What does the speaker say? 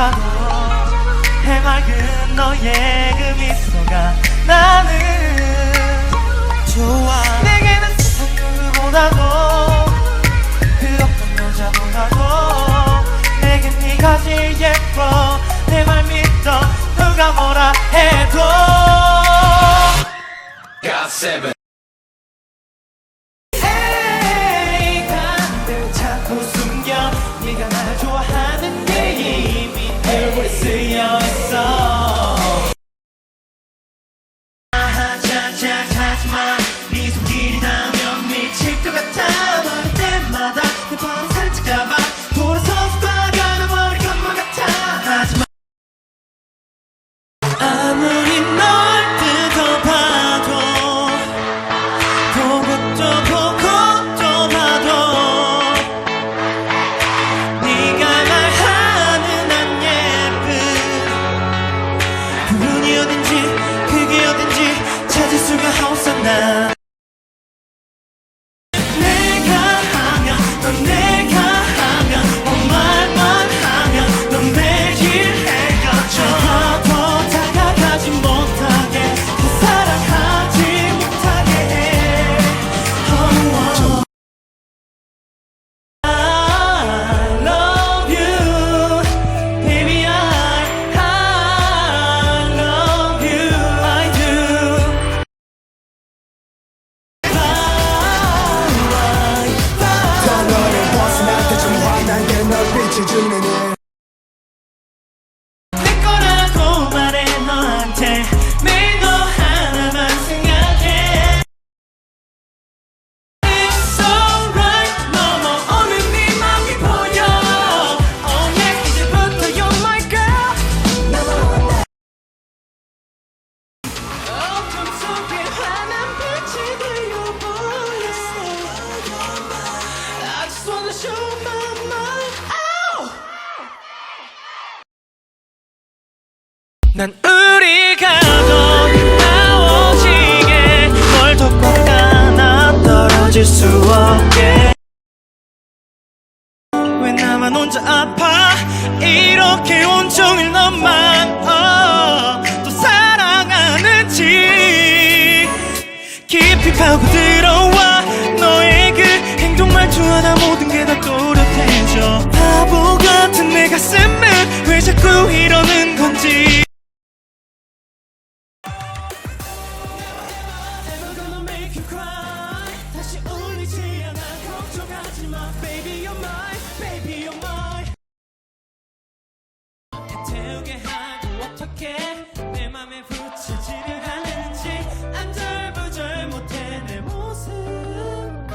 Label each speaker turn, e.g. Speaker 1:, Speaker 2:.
Speaker 1: 여자보다도 해맑은 너의 그 미소가 나는 좋아. 내게는 세상 누구보다도 그 어떤 여자보다도 내겐 네가 제일 예뻐. 내 말 믿어. 누가 뭐라 해도.
Speaker 2: Got seven.
Speaker 1: 난 우리가 더 가까워지게 널 돕고 가 나 떨어질 수 없게. 왜 나만 혼자 아파? 이렇게 온종일 너만 어, 또 사랑하는지. 깊이 파고들어와 너의 그 행동 말투 하나 모든 게 다 또렷해져. 바보 같은 내 가슴은 왜 자꾸 이러는 baby you're mine. Baby you're mine.